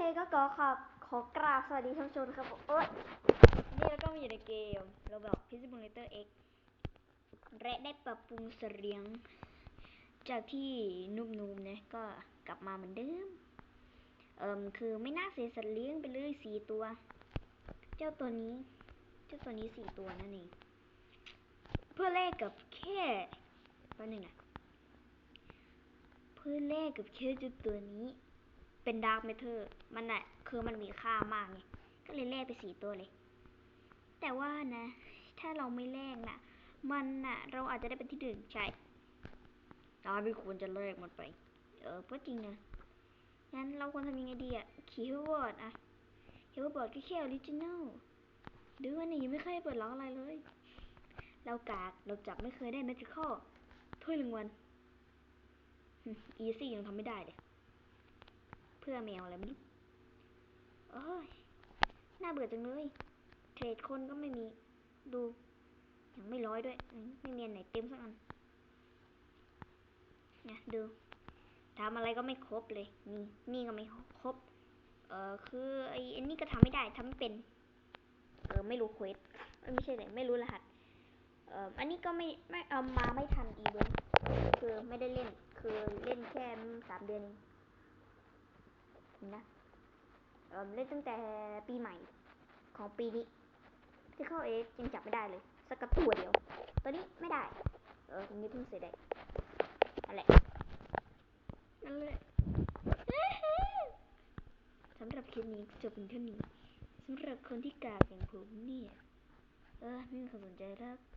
เคก็ขอขอบขอกราบสวัสดีท่านผู้ชมครับผมโอ๊ยนี่เราก็มาอยู่ในเกมเราบอก Simulator X และได้ปรับปรุงเสียง จากที่นุ่มๆเนี่ยก็กลับมาเหมือนเดิม เอิมคือไม่น่าเสียสัตว์เลี้ยงไปเลยสี่ตัว เจ้าตัวนี้ เจ้าตัวนี้สี่ตัวนั่นเอง เพื่อแลกกับแค่แป๊บนึงนะเพื่อแลกกับแค่เจ้าตัวนี้ เป็นดาร์กเมเทอร์มันอะคือมันมีค่ามากไงก็เลยแลกไปสี่ตัวเลย แต่ว่านะ ถ้าเราไม่แลกน่ะ มันน่ะเราอาจจะได้เป็นที่หนึ่งใช่เราไม่ควรจะแลกมันไป เออก็จริงนะงั้นเราควรทำยังไงดีอะคีย์บอร์ดอะคีย์บอร์ดก็แค่ออริจินัลดูว่านี่ยังไม่เคยเปิดล็อกอะไรเลย เรากากเราจับไม่เคยได้เมจิคอลถ้วยรางวัลอีซี่ยังทำไม่ได้เลยเพื่อแมวอะไรไม่รู้โอ้ยน่าเบื่อจังเลย เทรดคนก็ไม่มี ดูยังไม่ร้อยด้วย ไม่มีอันไหนเต็มสักอันเนี่ยดูทำอะไรก็ไม่ครบเลย นี่ นี่ก็ไม่ครบ เออคือไอ้อันนี้ก็ทำไม่ได้ทำไม่เป็น เออไม่รู้เควสไม่ใช่เลยไม่รู้รหัส เอออันนี้ก็ไม่ไม่เอามาไม่ทันอีเวนต์คือไม่ได้เล่น คือเล่นแค่สามเดือนเอง นะเออเล่นตั้งแต่ปีใหม่ของปีนี้ ที่เข้าเอ็กยังจับไม่ได้เลย สักกระตัวเดียวตอนนี้ไม่ได้ เออตรงนี้เพิ่งเสร็จได้นั่นแหละนั่นแหละสำหรับคลิปนี้จบเป็นเท่านี้สำหรับคนที่กากอย่างผมเนี่ย เออไม่มีใครสนใจแล้ว